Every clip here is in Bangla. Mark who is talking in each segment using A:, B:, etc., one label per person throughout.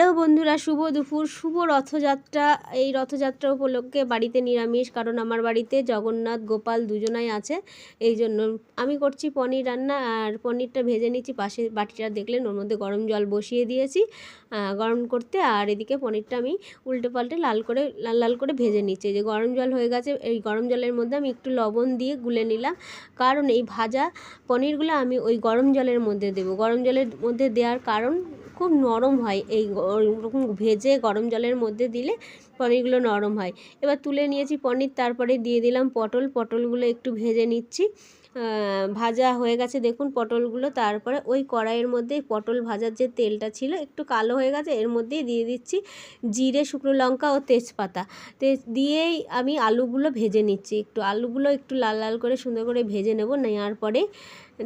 A: হ্যালো বন্ধুরা, শুভ দুপুর, শুভ রথযাত্রা। এই রথযাত্রা উপলক্ষে বাড়িতে নিরামিষ, কারণ আমার বাড়িতে জগন্নাথ, গোপাল দুজনাই আছে। এই জন্য আমি করছি পনির রান্না, আর পনিরটা ভেজে নিচ্ছি, পাশে বাটিটা দেখলেন, ওর মধ্যে গরম জল বসিয়ে দিয়েছি গরম করতে, আর এদিকে পনিরটা আমি উল্টে পাল্টে লাল করে, লাল লাল করে ভেজে নিচ্ছি। যে গরম জল হয়ে গেছে, এই গরম জলের মধ্যে আমি একটু লবণ দিয়ে গুলে নিলাম, কারণ এই ভাজা পনিরগুলো আমি ওই গরম জলের মধ্যে দেবো। গরম জলের মধ্যে দেওয়ার কারণ খুব নরম হয়। এই ওরকম ভেজে গরম জলের মধ্যে দিলে পনিরগুলো নরম হয়। এবার তুলে নিয়েছি পনির, তারপরে দিয়ে দিলাম পটল। পটলগুলো একটু ভেজে নিচ্ছি। ভাজা হয়ে গেছে। দেখুন পটলগুলো। তারপরে ওই কড়াইয়ের মধ্যে পটল ভাজার যে তেলটা ছিল, একটু কালো হয়ে গেছে। এর মধ্যেই দিয়ে দিচ্ছি জিরে, শুকনো লঙ্কা ও তেজপাতা। তেজ দিয়েই আমি আলুগুলো ভেজে নিচ্ছি। একটু আলুগুলো একটু লাল লাল করে সুন্দর করে ভেজে নেব। নেওয়ার পরে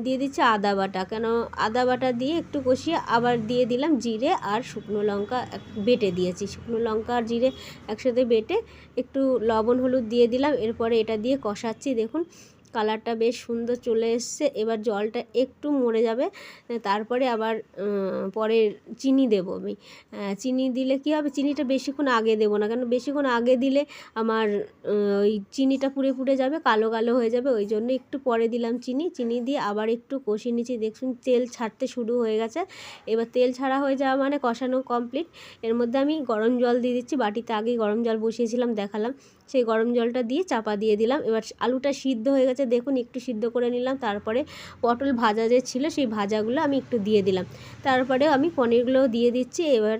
A: দিয়ে দিচ্ছি আদা বাটা। কেন আদা বাটা দিয়ে একটু কষিয়ে আবার দিয়ে দিলাম জিরে আর শুকনো লঙ্কা বেটে দিয়েছি। শুকনো লঙ্কা আর জিরে একসাথে বেটে একটু লবণ, হলুদ দিয়ে দিলাম। এরপরে এটা দিয়ে কষাচ্ছি। দেখুন কালারটা বেশ সুন্দর চলে এসছে। এবার জলটা একটু মরে যাবে, তারপরে আবার পরে চিনি দেবো আমি। চিনি দিলে কী হবে? চিনিটা বেশিক্ষণ আগে দেবো না কারণ বেশিক্ষণ আগে দিলে আমার ওই চিনিটা পুড়ে পুড়ে যাবে, কালো কালো হয়ে যাবে। ওই জন্য একটু পরে দিলাম চিনি। চিনি দিয়ে আবার একটু কষিয়ে নিচ্ছি। দেখুন তেল ছাড়তে শুরু হয়ে গেছে। এবার তেল ছাড়া হয়ে যাওয়া মানে কষানো কমপ্লিট এর মধ্যে আমি গরম জল দিয়ে দিচ্ছি। বাটিতে আগেই গরম জল বসিয়েছিলাম, দেখালাম। সেই গরম জলটা দিয়ে চাপা দিয়ে দিলাম। এবার আলুটা সিদ্ধ হয়ে গেছে। দেখুন একটু সিদ্ধ করে নিলাম, তারপরে পটল ভাজা যে ছিল সেই ভাজাগুলো আমি একটু দিয়ে দিলাম। তারপরে আমি পনিরগুলোও দিয়ে দিচ্ছি, এবার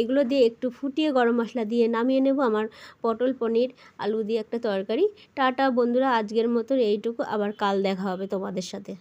A: এগুলো দিয়ে একটু ফুটিয়ে গরম মশলা দিয়ে নামিয়ে নেব আমার পটল পনির, আলু দিয়ে একটা তরকারি। টাটা বন্ধুরা, আজকের মতো এইটুকু, আবার কাল দেখা হবে তোমাদের সাথে।